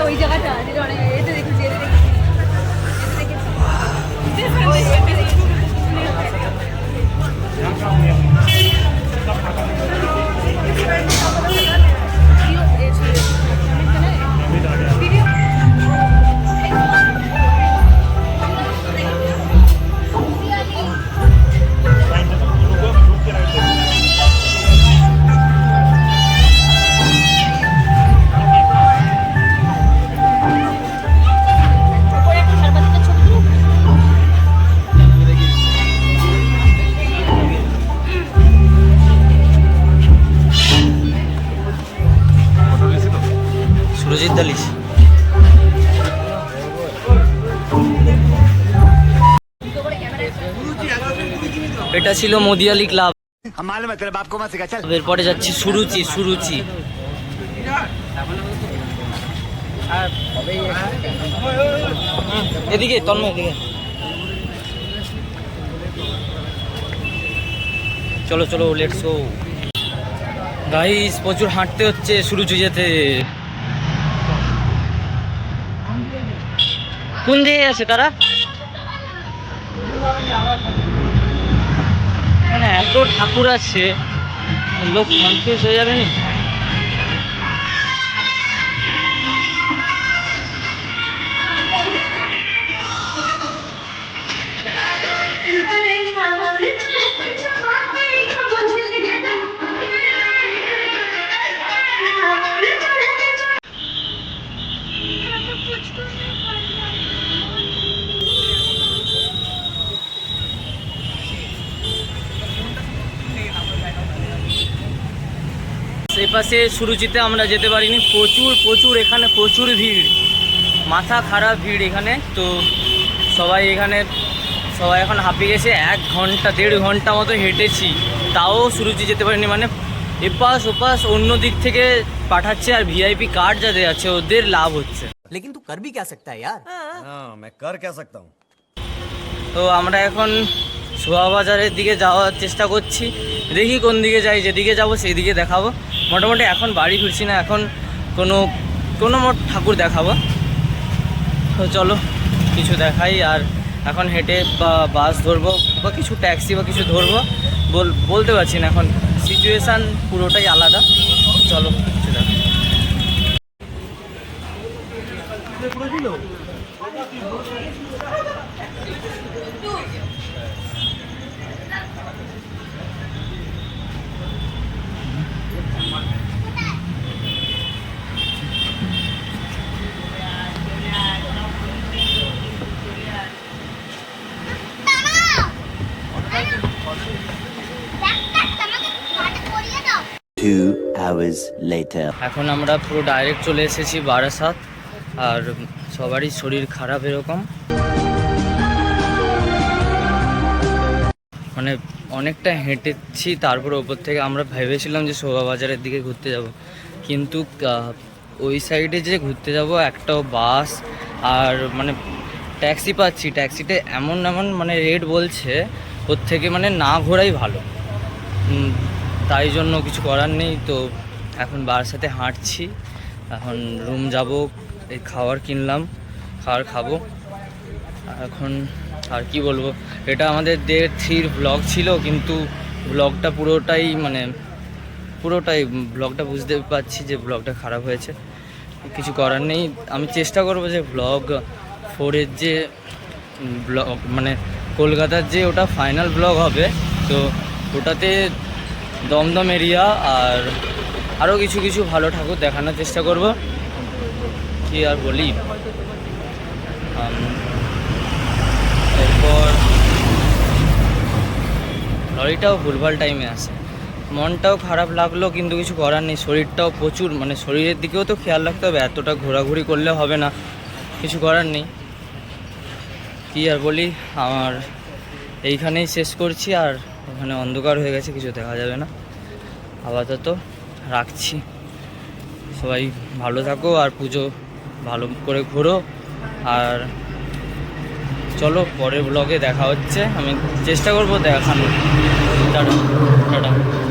ওই জায়গাটা যেটা অনেক এতে দেখেছি এটা দেখেছি। এতে দেখেছি। এটা ছিল মদিয়ালি ক্লাব এরপরে যাচ্ছি সুরুচি সুরুচি। এদিকে তন্ময় এদিকে। চলো চলো লেটস গো গাইস প্রচুর হাঁটতে হচ্ছে সুরুচি যেতে। কোন দিকে আছে তারা? এত ঠাকুর আছে লোক কনফিউজ হয়ে যাবে নি? সেই পাশে সুরুচিতে আমরা যেতে পারিনি প্রচুর প্রচুর এখানে প্রচুর ভিড় মাথা খারাপ ভিড় এখানে তো সবাই এখানে সবাই এখন হাঁপিয়ে গেছে এক ঘন্টা দেড় ঘন্টা মতো হেঁটেছি তাও সুরুচি যেতে পারিনি মানে এপাশ ওপাশ অন্য দিক থেকে পাঠাচ্ছে আর ভিআইপি কার্ড যাদের আছে ওদের লাভ হচ্ছে लेकिन तू कर भी क्या सकता है यार हाँ मैं कर क्या सकता हूँ তো আমরা এখন শোভা বাজারের দিকে যাওয়ার চেষ্টা করছি দেখি কোন দিকে যাই যেদিকে যাব সেই দিকে দেখাবো মোটামুটি এখন বাড়ি ফিরছি না, এখন কোনো কোনো মোট ঠাকুর দেখাবো। তো চলো, কিছু দেখাই আর এখন হেঁটে বা, বাস ধরবো বা কিছু ট্যাক্সি বা কিছু ধরবো। বল, বলতে পারছি না এখন সিচুয়েশান পুরোটাই আলাদা। চলো, কিছু দেখাই। Hours later. এখন আমরা পুরো ডাইরেক্ট চলে এসেছি বারাসাত, আর সবারই শরীর খারাপ এরকম। মানে অনেকটা হেঁটেছি তারপর ওপর থেকে আমরা ভেবেছিলাম যে শোভা বাজারের দিকে ঘুরতে যাব। কিন্তু ওই সাইডে যে ঘুরতে যাব, একটাও বাস আর মানে ট্যাক্সি পাচ্ছি। ট্যাক্সিতে এমন এমন মানে রেট বলছে, ওর থেকে মানে না ঘোরাই ভালো। তাই জন্য কিছু করার নেই, তো এখন বার সাথে হাঁটছি। এখন রুম যাব, এই খাবার কিনলাম খাবার খাব। এখন আর কি বলব, এটা আমাদের ডে থ্রির ব্লগ ছিল, কিন্তু ব্লগটা পুরোটাই মানে পুরোটাই ব্লগটা বুঝতে পারছি যে ব্লগটা খারাপ হয়েছে। কিছু করার নেই, আমি চেষ্টা করব যে ব্লগ ফোরের যে ব্লগ মানে কলকাতার যে ওটা ফাইনাল ব্লগ হবে, তো ওটাতে দমদম এরিয়া আর আরও কিছু কিছু ভালো ঠাকুর দেখানোর চেষ্টা করব। কি আর বলি? এরপর লরিটাও ভুলভাল টাইমে আসে মনটাও খারাপ লাগল, কিন্তু কিছু করার নেই। শরীরটাও প্রচুর মানে শরীরের দিকেও তো খেয়াল রাখতে হবে, এতটা ঘোরাঘুরি করলে হবে না। কিছু করার নেই। কী আর বলি? আমার এইখানেই শেষ করছি, আর ওখানে অন্ধকার হয়ে গেছে, কিছু দেখা যাবে না। আপাতত রাখছি। সবাই ভালো থাকো আর পুজো ভালো করে ঘোরো। আর চলো পরের ব্লগে দেখা হচ্ছে। আমি চেষ্টা করব দেখানোর। Tata tata.